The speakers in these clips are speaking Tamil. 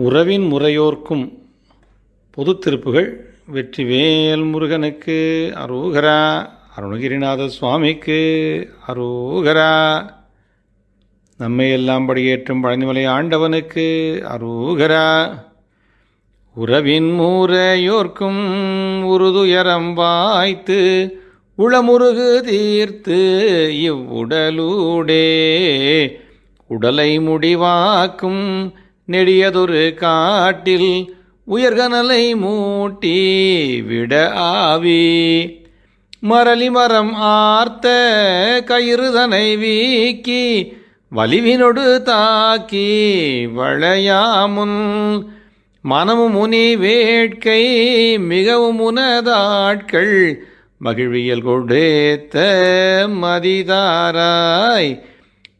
உறவின் முறையோர்க்கும் பொது திருப்புகள் வெற்றிவேல் முருகனுக்கு அரோகரா அருணகிரிநாத சுவாமிக்கு அரோகரா. நம்மை எல்லாம் படியேற்றும் பழனிமலை ஆண்டவனுக்கு அரோகரா. உறவின் மூரையோர்க்கும் உருதுயரம் வாய்த்து உளமுருகு தீர்த்து இவ்வுடலூடே. உடலை முடிவாக்கும் நெடியதொரு காட்டில் உயர்கனலை மூட்டி விட ஆவி. மரளி மரம் ஆர்த்த கயிறுதனை வீக்கி வலிவினொடு தாக்கி வளையாமுன். மனமும் முனி வேட்கை மிகவும் உனதாட்கள் மகிழ்வியல் கொடுத்த மதிதாராய்.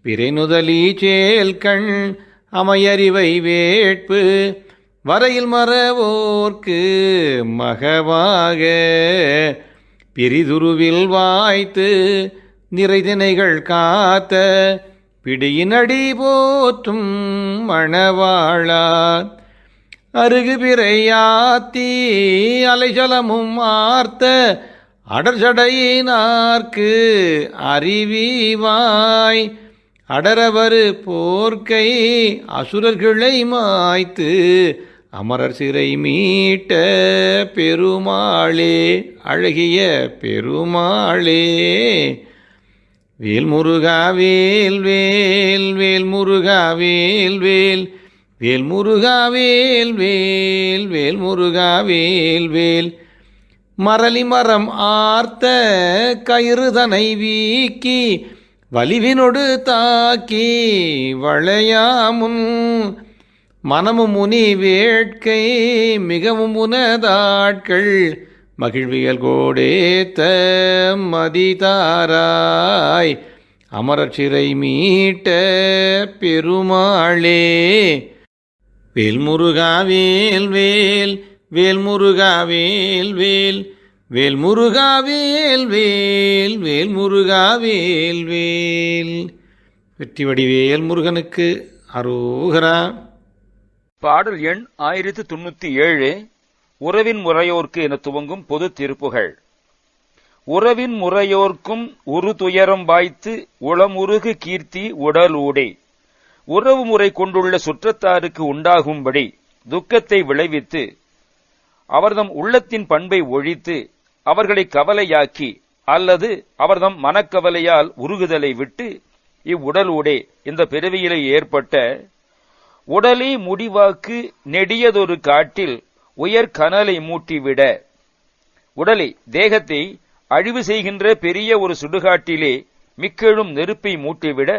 பிறைநுதலி சேல்கண் அமையறிவை வேட்பு வரையில் மறவோர்க்கு மகவாக. பிரிதுருவில் வாய்த்து நிறைதினைகள் காத்த பிடியினடி போற்றும் மணவாழார் அருகு பிறையாத்தி அலைஜலமும் ஆர்த்த அடர்ஜடையினார்க்கு அறிவிவாய். அடரவரு போர்க்கை அசுரர்களை மாய்த்து அமரர் சிறை மீட்ட பெருமாளே அழகிய பெருமாளே. வேல் முருகா வேல் வேல் வேல் முருகா வேல் வேல் வேல் முருகா வேல் வேல் வேல் முருகா வேல் வேல். மரளி மரம் ஆர்த்த கயிறுதனை வீக்கி வலிவினொடு தாக்கி வளையாமுன் மனமும் முனி வேட்கை மிகவும் உனதாட்கள் மகிழ்வியல் கோடேத்த மதிதாராய் அமரர் சிறை மீட்ட பெருமாளே. வேல்முருகா வேல் வேல் வேல்முருகா வேல் வேல் வேல்முருகா வேல் வேல் வேல்முருகா வேல் வேல். வெற்றி வடிவேல் முருகனுக்கு அரோகரா. பாடல் எண் ஆயிரத்து தொண்ணூத்தி ஏழு உறவின் முறையோர்க்கு என துவங்கும் பொது திருப்புகள். உறவின் முறையோர்க்கும் உரு துயரம் வாய்த்து உளமுருகு கீர்த்தி உடலூடே உறவு முறை கொண்டுள்ள சுற்றத்தாருக்கு உண்டாகும்படி துக்கத்தை விளைவித்து அவர்தம் உள்ளத்தின் பண்பை ஒழித்து அவர்களை கவலையாக்கி அல்லது அவர்தம் மனக்கவலையால் உருகுதலை விட்டு இவ்வுடலூடே இந்த பிறவியிலே ஏற்பட்ட உடலை முடிவாக்கு நெடியதொரு காட்டில் உயர் கனலை மூட்டிவிட உடலை தேகத்தை அழிவு செய்கின்ற பெரிய ஒரு சுடுகாட்டிலே மிக்கெழும் நெருப்பை மூட்டிவிட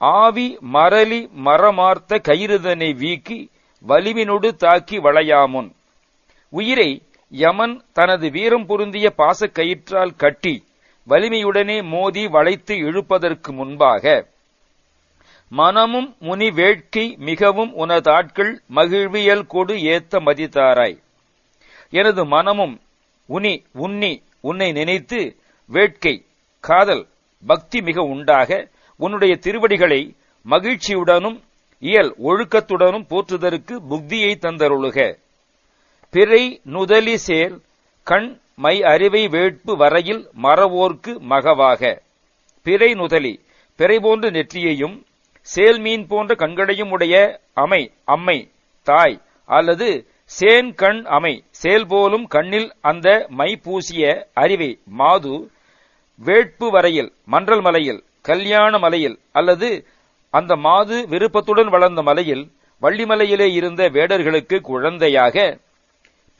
ஆவி மரளி மரமார்த்த கயிறுதனை வீக்கி வலிவினொடு தாக்கி வளையாமுன். உயிரை யமன் தனது வீரம் பொருந்திய பாசக்கயிற்றால் கட்டி வலிமையுடனே மோதி வளைத்து இழுப்பதற்கு முன்பாக மனமும் முனி வேட்கை மிகவும் உனதாட்கள் மகிழ்வியல் கொடு ஏத்த மதித்தாராய் எனது மனமும் உனி உன்னி உன்னை நினைத்து வேட்கை காதல் பக்தி மிக உண்டாக உன்னுடைய திருவடிகளை மகிழ்ச்சியுடனும் இயல் ஒழுக்கத்துடனும் போற்றுதற்கு புக்தியை தந்தருளுக. பிறை நுதலி சேர் கண் மை அறிவை வேட்பு வரையில் மறவோர்க்கு மகவாக. பிறை நுதலி பிறை போன்ற நெற்றியையும் சேல் மீன் போன்ற கண்களையும் உடைய அமை அம்மை தாய் அல்லது சேன் கண் அமை சேல் போலும் கண்ணில் அந்த மை பூசிய அறிவை மாது வேட்பு வரையில் மன்றல் மலையில் கல்யாண மலையில் அல்லது அந்த மாது விருப்பத்துடன் வளர்ந்த மலையில் வள்ளிமலையிலே இருந்த வேடர்களுக்கு குழந்தையாக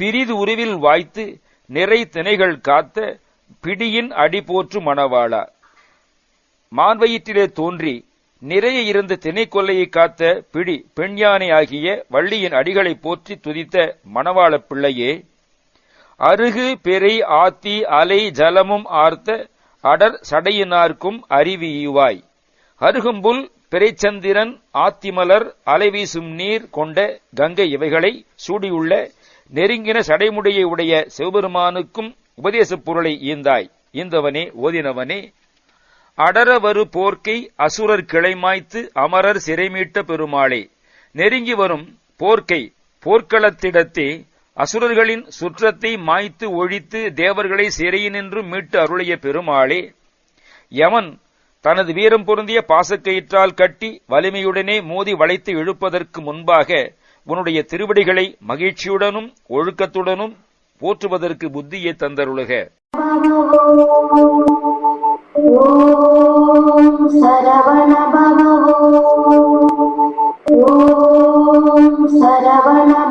பிரிது உருவில் வாய்த்து நிறை திணைகள் காத்த பிடியின் அடி போற்று மணவாளா. மான்வயிற்றிலே தோன்றி நிறைய இருந்த திணைக்கொல்லையை காத்த பிடி பெண் யானை ஆகிய வள்ளியின் அடிகளை போற்றி துதித்த மணவாள பிள்ளையே அருகு பெரை ஆத்தி அலை ஜலமும் ஆர்த்த அடர் சடையினார்க்கும் அறிவியுவாய் அருகும்புல் பிறைச்சந்திரன் ஆத்திமலர் அலைவீசும் நீர் கொண்ட கங்கை இவைகளை சூடியுள்ள நெருங்கின சடைமுடியை உடைய சிவபெருமானுக்கும் உபதேசப் பொருளை ஈந்தாய். ஈந்தவனே ஓதினவனே அடரவரு போர்க்கை அசுரர் கிளைமாய்த்து அமரர் சிறைமீட்ட பெருமாளே. நெருங்கி வரும் போர்க்கை போர்க்களத்திடத்தே அசுரர்களின் சுற்றத்தை மாய்த்து ஒழித்து தேவர்களை சிறையினின்று மீட்டு அருளிய பெருமாளே. யமன் தனது வீரம் பொருந்திய பாசக்கயிற்றால் கட்டி வலிமையுடனே மோதி வளைத்து இழுப்பதற்கு முன்பாக உன்னுடைய திருவடிகளை மகிழ்ச்சியுடனும் ஒழுக்கத்துடனும் போற்றுவதற்கு புத்தியை தந்தருளுக. சரவண